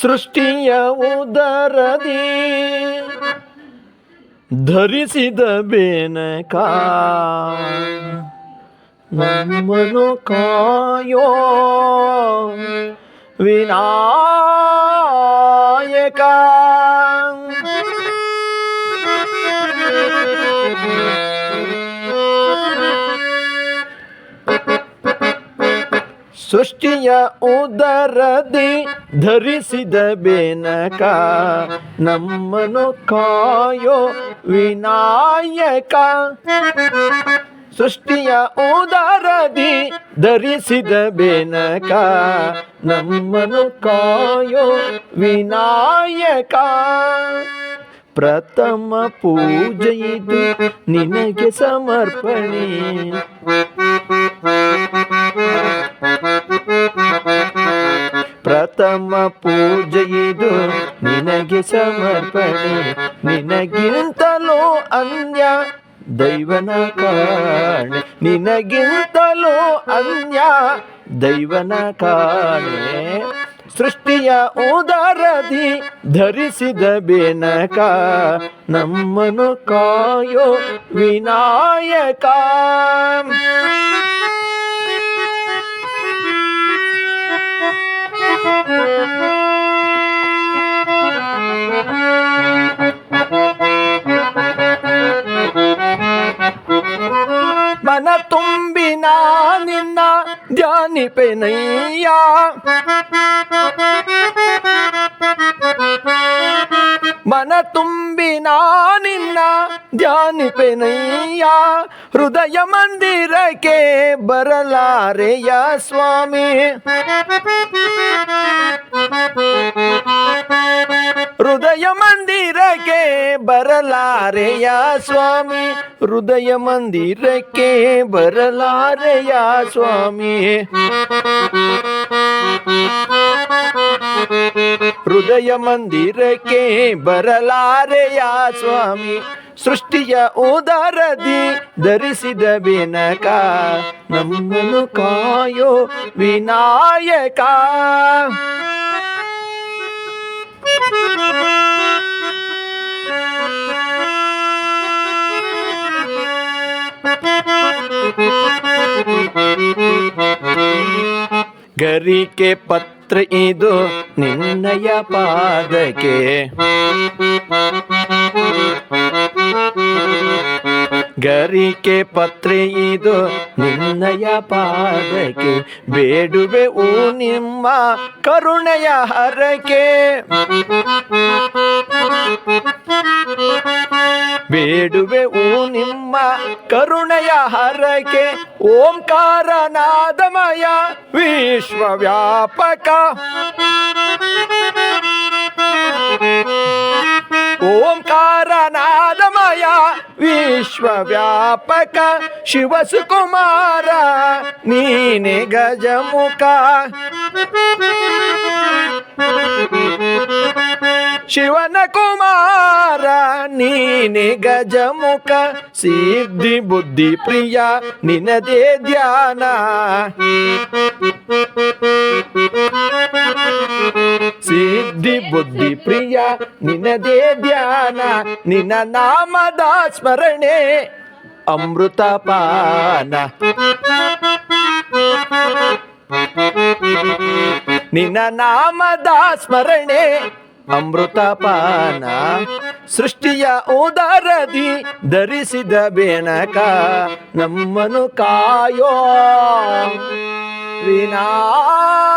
ಸೃಷ್ಟಿಯ ಉದರದಿ ಧರಿಸಿದ ಬೇನಕ. ನಮ್ಮನು ಕಾಯೋ ವಿನಾಯಕ. ಸೃಷ್ಟಿಯ ಉದರದಿ ಧರಿಸಿದ ಬೇನಕ ನಮ್ಮನು ಕಾಯೋ ವಿನಾಯಕ. ಸೃಷ್ಟಿಯ ಉದರದಿ ಧರಿಸಿದ ಬೇನಕ ನಮ್ಮನು ಕಾಯೋ ವಿನಾಯಕ. ಪ್ರಥಮ ಪೂಜೆಯಿದು ನಿನಗೆ ಸಮರ್ಪಣೆ. ಪ್ರಥಮ ಪೂಜೆ ಇದು. ನಿನಗೆ ಸಮರ್ಪಣೆ, ನಿನಗಿಂತಲೂ ಅನ್ಯ ದೈವನ ಕಾಣೆ. ನಿನಗಿಂತಲೂ ಅನ್ಯ ದೈವನ ಕಾಣೆ. ಸೃಷ್ಟಿಯ ಉದಾರದಿ ಧರಿಸಿದ ಬೇನಕ ನಮ್ಮನು ಕಾಯೋ ವಿನಾಯಕ. मन तुम बिना निन्ना ध्यान पे नैया मन तुम बिना निन्ना ध्यान पे नैया हृदय मंदिर के बरला रे या स्वामी हृदय मंदिर ಬರಲಾರೆಯ ಸ್ವಾಮಿ ಹೃದಯ ಮಂದಿರಕ್ಕೆ ಬರಲಾರೆಯ ಸ್ವಾಮಿ ಹೃದಯ ಮಂದಿರಕ್ಕೆ ಬರಲಾರೆಯ ಸ್ವಾಮಿ ಸೃಷ್ಟಿಯ ಉದರದಿ ಧರಿಸಿದ ಬೆನಕ ನಮ್ಮನು ಕಾಯೋ ವಿನಾಯಕ ಗರಿಕೆ ಪತ್ರ ಇದು ನಿನ್ನಯ ಪಾದಕ್ಕೆ. ಗರಿಕೆ ಪತ್ರೆ ಇದು ನಿನ್ನಯ ಪಾದಕ್ಕೆ, ಬೇಡುವೆ ಓ ನಿಮ್ಮ ಕರುಣೆಯ ಹರಕೆ. ಬೇಡುವೆ ಓ ನಿಮ್ಮ ಕರುಣೆಯ ಹರಕೆ, ಓಂಕಾರನಾದಮಯ ವಿಶ್ವವ್ಯಾಪಕ. ವಿಶ್ವವ್ಯಾಪಕ ಶಿವಸುಕುಮಾರ ನೀನೆ ಗಜಮುಖ. ಶಿವನ ಕುಮಾರ ನೀನೆ ಗಜಮುಖ. ಸಿದ್ಧಿ ಬುದ್ಧಿ ಪ್ರಿಯ ನಿನದೇ ಧ್ಯಾನ. ಸಿದ್ಧಿ ಬುದ್ಧಿ ಪ್ರಿಯ, ನಿನದೇ ಧ್ಯಾನ, ನಿನ್ನ ನಾಮದ ಸ್ಮರಣೆ, ಅಮೃತ ಪಾನ. ನಿನ್ನ ನಾಮದ ಸ್ಮರಣೆ, ಅಮೃತ ಪಾನ. ಸೃಷ್ಟಿಯ ಉದರದಿ ಧರಿಸಿದ ಬೆನಕ ನಮ್ಮನು ಕಾಯೋ ವಿನಾಯಕ